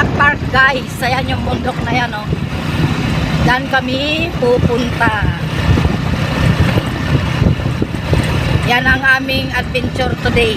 Limyak Park guys. Ayan yung bundok na yan oh. Diyan kami pupunta. Yan ang aming adventure today.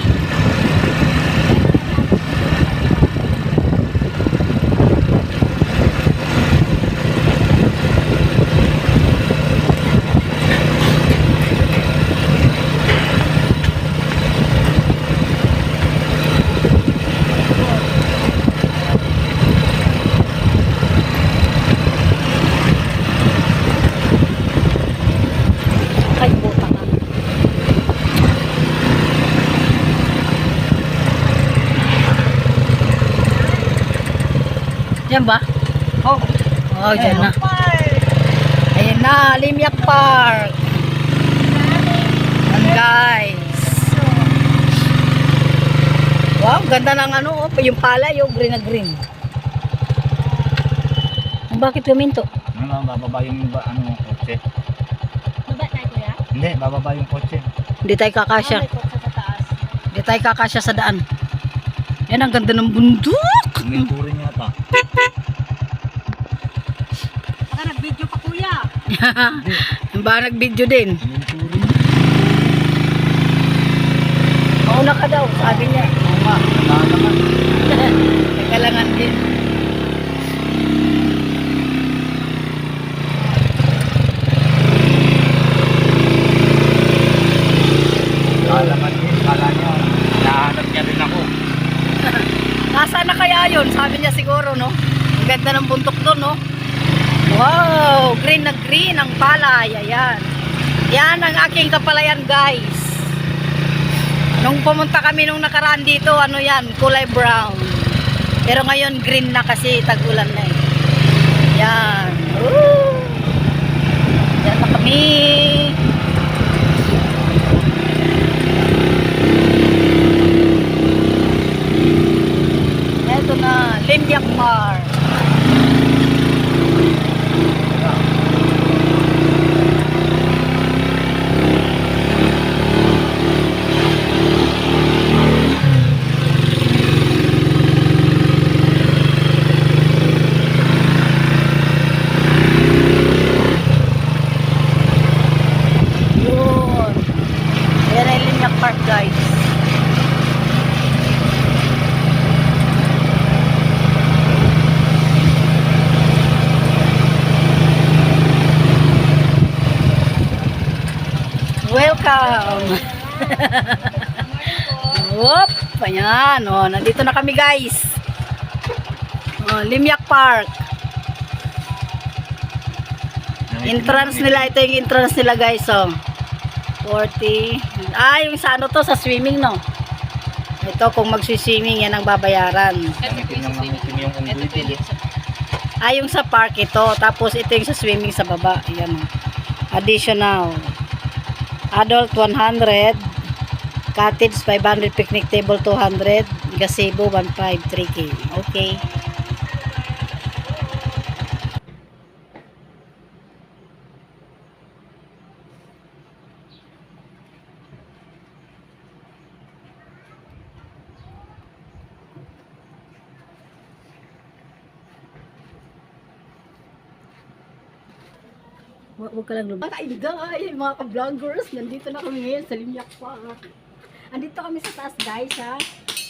Ay, puta ka. Yan ba? Oh. Oh, dyan na. Ayan na, Limyak Park. Yan guys. Wow, ganda ng ano, oh, yung pala, yung green na green. Bakit guminto? Ano, bababa yung ba, ano, kotse. Baba tayo kuya? Hindi, bababa yung kotse. Hindi tayo kakasya. Ah, may kotse sa taas. Hindi tayo kakasya sa daan. Yan ang ganda ng bundok. May turin yata. Baka nag-video pa kuya. Yung ba nag-video din? Mauna ka daw, sabi niya. Oo nga, wala naman. Kailangan din. Wala naman din. Kala niya, nahanap niya rin ako. Nasaan na kaya yun? Sabi niya siguro, no? Ang ganda ng buntok doon, no? Wow! Green na green ang palay. Ayan. Yan ang aking kapalayan, guys. Nung pumunta kami nung nakaraan dito, ano yan? Kulay brown. Pero ngayon, green na kasi tag-ulan na eh. Yan. Woo! Yan na kami. Eto na, Limbiak Park. Yun. Yan ay Limbiak Park guys. Welcome! Whoop! Ayan, oh, nandito na kami guys. Oh, Limyak Park. Entrance nila, ito yung entrance nila guys, oh. 40. Ah, yung sa ano to, sa swimming, no? Ito, kung magsiswimming, yan ang babayaran. Ah, yung sa park ito. Tapos ito yung sa swimming sa baba. Ayan. oh. Additional. Adult 100. Cottage 500. Picnic table 200. Gazebo 1.5. 3K. Okay. Huwag ka lang lumabas. Mga kaibigan, mga ka-vloggers, nandito na kami ngayon sa Limyak Park. Andito kami sa taas guys ha.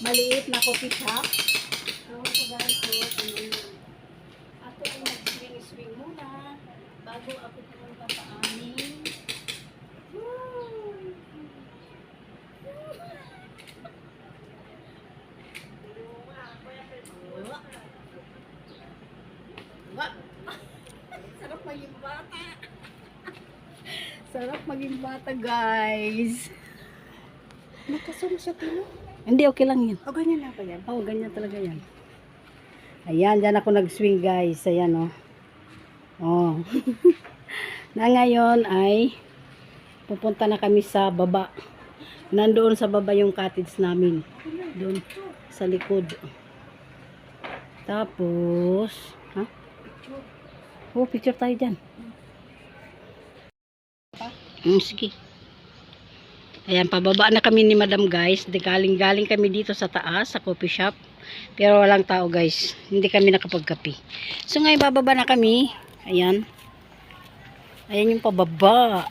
Maliit na coffee shop. So, ito guys, so, ano, ako ay mag-swing-swing muna bago ako pumunta sa amin. Woo! Wa- Sarap maging bata. Sarap maging bata, guys. Nakasum siya tino. Hindi, okay lang yan. O ganyan na ba yan? Oo, ganyan talaga yan. Ayan, dyan ako nag-swing, guys. Ayan, oh. Oh. na ngayon ay pupunta na kami sa baba. Nandoon sa baba yung cottage namin. Doon sa likod. Tapos, ha? Oh, picture tayo dyan. Mm, sige. Ayan, pababa na kami ni Madam guys. Galing-galing kami dito sa taas, sa coffee shop. Pero walang tao guys. Hindi kami nakapagkapi. So ngayon bababa na kami. Ayan. Ayan yung pababa.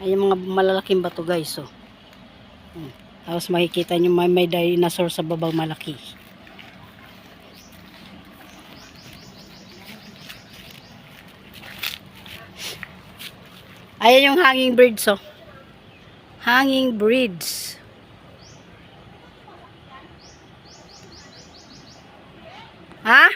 Ayan mga malalaking bato guys. So. Hmm. Tapos makikita nyo may, may dinosaur sa babang malaki. Ayan yung hanging birds oh. Hanging birds. Ha?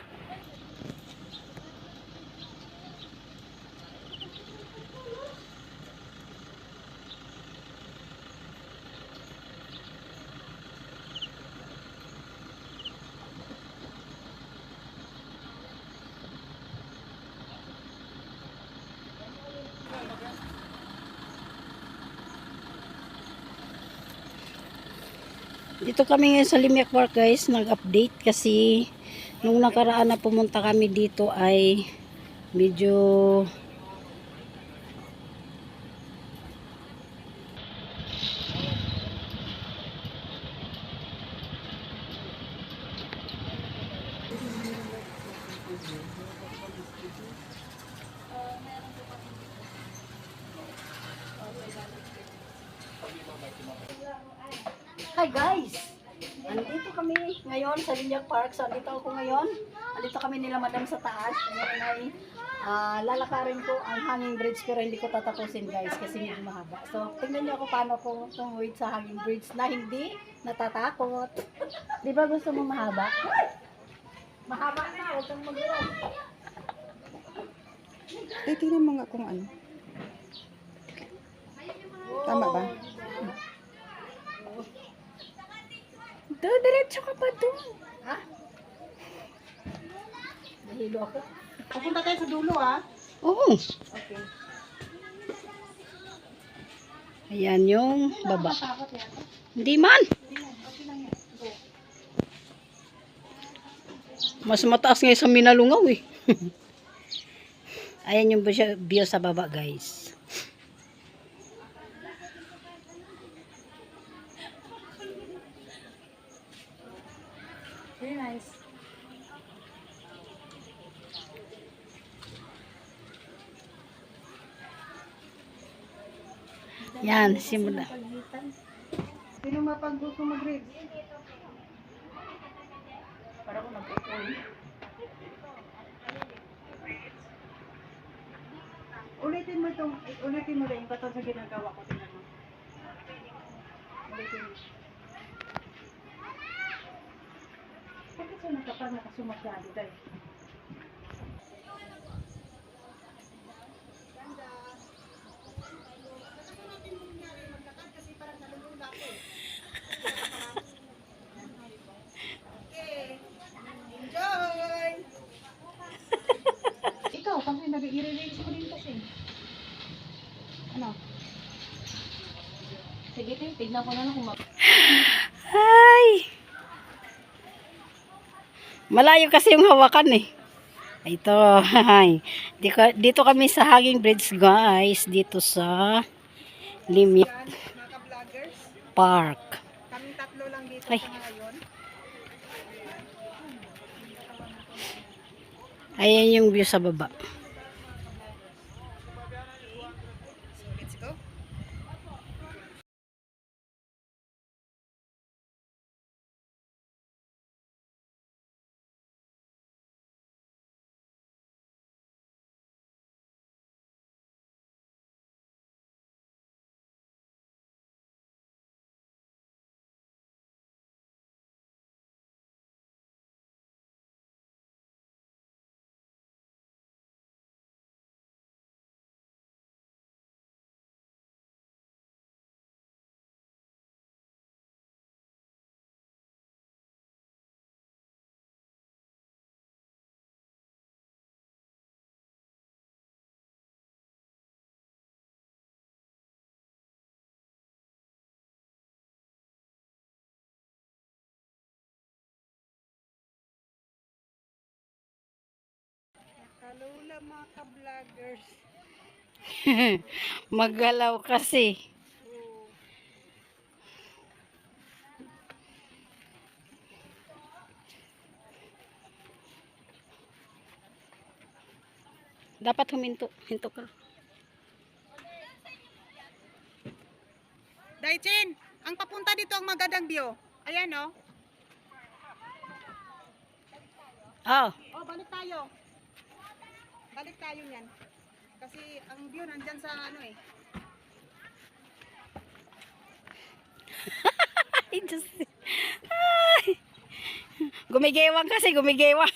Dito kami ngayon sa Limiak Park guys, nag-update kasi nung nakaraan na pumunta kami dito ay medyo Hi guys! Andito kami ngayon sa Linya Park. So, andito ako ngayon. Andito kami nila madam sa taas. Ngayon ay ah, lalakarin ko ang hanging bridge pero hindi ko tatapusin guys kasi medyo mahaba. So, tingnan niyo ako paano ko tumuwid sa hanging bridge na hindi natatakot. Di ba gusto mo mahaba? Mahaba na, huwag kang mag Eh, tingnan mo nga kung ano. Tama ba? Do, diretso ka pa doon. Ha? Nahilo ako. Pupunta tayo sa dulo, ah. Oo. Okay. Ayan yung baba. Hindi man. Mas mataas ngayon sa Minalungaw eh. Ayan yung view sa baba guys. Nice. Yan, simula. Sino mapag gusto mag-read? Para ko nag-upon. Ulitin mo itong, ulitin mo rin, patong sa ginagawa ko. Tingnan mo. Ulitin mo. Bakit siya nakapag nakasumasyado dahil? Ikaw, kasi nag-i-release ko kasi. Ano? Sige, tignan ko na lang kung mag- Ay! Malayo kasi yung hawakan eh. Ito, ay. Dito, dito kami sa Hanging Bridge guys. Dito sa Limit Park. Kaming tatlo lang dito Ay. ngayon. Ayan yung view sa baba. Kalula mga ka-vloggers. Magalaw kasi. Dapat huminto. Hinto ka. Daichin, ang papunta dito ang magandang view. Ayan, oh. Oh. Oh, balik tayo. Balik tayo niyan. Kasi ang view nandyan sa ano eh. Ay, Diyos. Ay. Gumigewang kasi, gumigewang.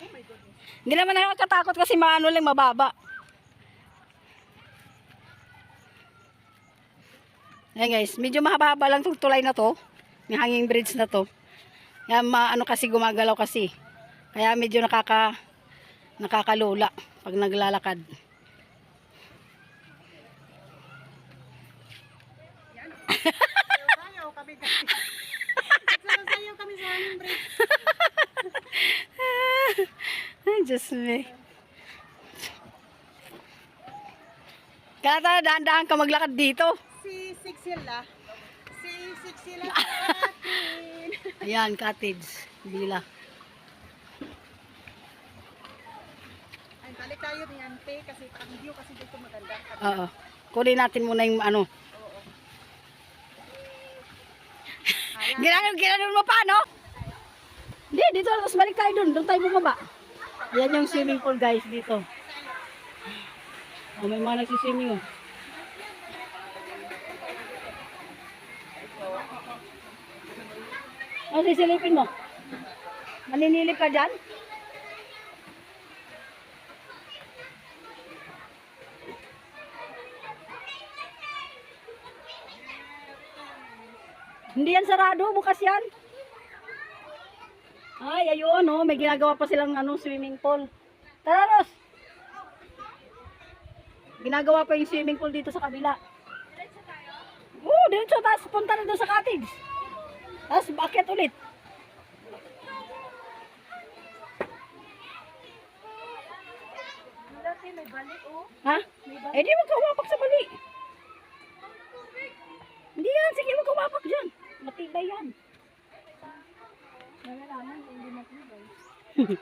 Oh my goodness. Hindi naman nakakatakot kasi maano lang, mababa. Ayan guys, medyo mahaba lang itong tulay na to. May hanging bridge na to. Kaya maano kasi gumagalaw kasi. Kaya medyo nakaka nakakalula pag naglalakad. Diyos me. Kaya tayo dahan-dahan ka maglakad dito. Si Sixila. Si akin. Ayan, cottage. Bila. Balik tayo niyan, te, kasi ang view kasi dito maganda. Oo. Kunin natin muna yung ano. Oo. Ayan. Ginanon, ginanon mo pa, no? Hindi, dito. Tapos balik tayo dun. Doon tayo bumaba. Yan yung swimming pool, guys, dito. Oh, may mga nagsiswimming, oh. Ano sisilipin mo? Maninilip ka dyan? Hindi yan sarado, bukas yan. Ay, ayun, oh, may ginagawa pa silang ano, swimming pool. Tara, Ros! Ginagawa pa yung swimming pool dito sa kabila. Oo, diretso, tapos punta na doon sa cottage. Tapos bakit ulit? may balik, oh. Ha? Eh, di mo kawapak sa bali. Hindi yan, sige mo kawapak dyan. Matibay yan. Nalalaman, hindi matibay.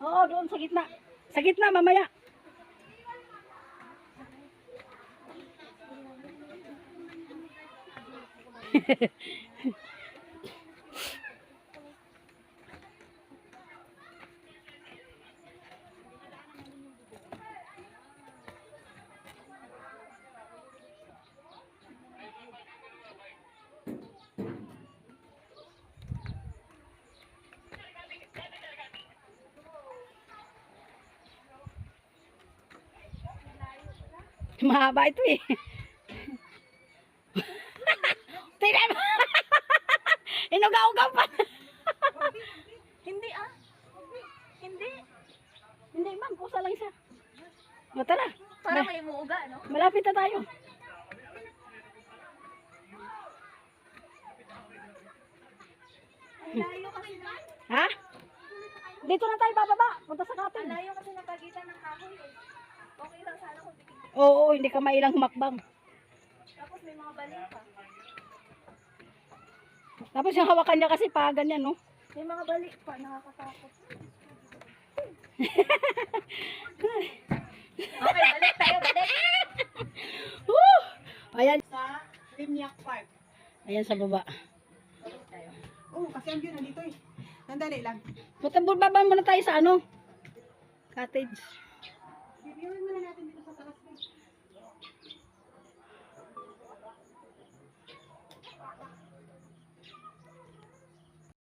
Oo, doon sa gitna. Sa gitna, mamaya. Mahaba ito eh. Tingnan mo. Inugaw-ugaw pa. Hindi ah. Hindi. Hindi, ma'am. Kusa lang siya. O, tara. Para Ma- may muuga, no? Malapit na tayo. Layo kasi na. Ha? Dito na tayo bababa. Punta sa kapin. Layo kasi ng pagitan ng kahoy eh. Okay lang sana kung dikit. Oo, hindi ka mailang humakbang. Tapos may mga balik pa. Tapos yung hawakan niya kasi pa ganyan, no? May mga balik pa, nakakatakot. okay, balik tayo, balik. Woo! Ayan. Sa Limniak Park. Ayan sa baba. Balik tayo. Oo, kasi ang view nandito eh. Nandali lang. Punta baba muna tayo sa ano? Cottage.